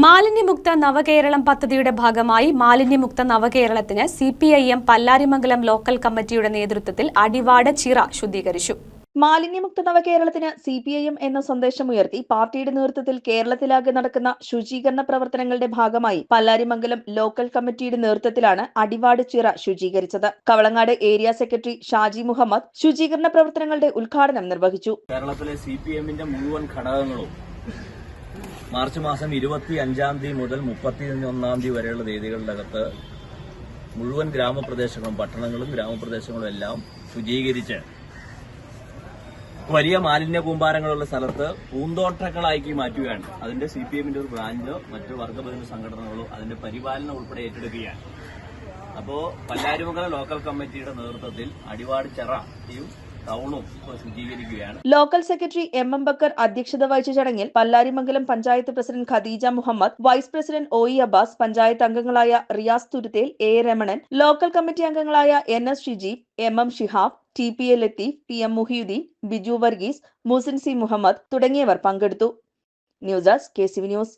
മാലിന്യമുക്ത നവകേരളം പദ്ധതിയുടെ ഭാഗമായി മാലിന്യമുക്ത നവകേരളത്തിന് C P I M Pallarimangalam local കമ്മിറ്റിയുടെ നേതൃത്വത്തിൽ അടിവാട് ചിറ ശുദ്ധീകരിച്ചു. മാലിന്യമുക്ത നവകേരളത്തിന് സി പി ഐ എം എന്ന സന്ദേശമുയർത്തി പാർട്ടിയുടെ നേതൃത്വത്തിൽ കേരളത്തിലാകെ നടക്കുന്ന ശുചീകരണ പ്രവർത്തനങ്ങളുടെ ഭാഗമായി പല്ലാരിമംഗലം ലോക്കൽ കമ്മിറ്റിയുടെ നേതൃത്വത്തിലാണ് അടിവാട് ചിറ ശുചീകരിച്ചത്. കവളങ്ങാട് ഏരിയ സെക്രട്ടറി ഷാജി മുഹമ്മദ് ശുചീകരണ പ്രവർത്തനങ്ങളുടെ ഉദ്ഘാടനം നിർവഹിച്ചു. കേരളത്തിലെ സി പി എമ്മിന്റെ മുഴുവൻ ഘടകങ്ങളും മാർച്ച് മാസം ഇരുപത്തി അഞ്ചാം തീയതി മുതൽ മുപ്പത്തി ഒന്നാം തീയതി വരെയുള്ള തീയതികളുടെ അകത്ത് മുഴുവൻ ഗ്രാമപ്രദേശങ്ങളും പട്ടണങ്ങളും ഗ്രാമപ്രദേശങ്ങളും എല്ലാം ശുചീകരിച്ച് വലിയ മാലിന്യ കൂമ്പാരങ്ങളുള്ള സ്ഥലത്ത് പൂന്തോട്ടങ്ങളാക്കി മാറ്റുകയാണ്. അതിന്റെ സി പി എമ്മിന്റെ ഒരു ബ്രാഞ്ചോ മറ്റു വർഗബന്ധ സംഘടനകളോ അതിന്റെ പരിപാലനം ഉൾപ്പെടെ ഏറ്റെടുക്കുകയാണ്. അപ്പോ പല്ലാരിമംഗലം ലോക്കൽ കമ്മിറ്റിയുടെ നേതൃത്വത്തിൽ Adivad ചെറയും local secretary M M Bakkar അധ്യക്ഷത വഹിച്ച ചടങ്ങിൽ Pallarimangalam panchayat president Khadeeja Muhammad vice president O E Abbas panchayat അംഗങ്ങളായ Riyas Thuruthel A Ramanan local committee അംഗങ്ങളായ N S Shijeeb M M Shihab T P A Latheef P M Muhiyuddeen Biju Varghese Musin C Muhammad തുടങ്ങിയവർ പങ്കെടുത്തു. News desk K C V news.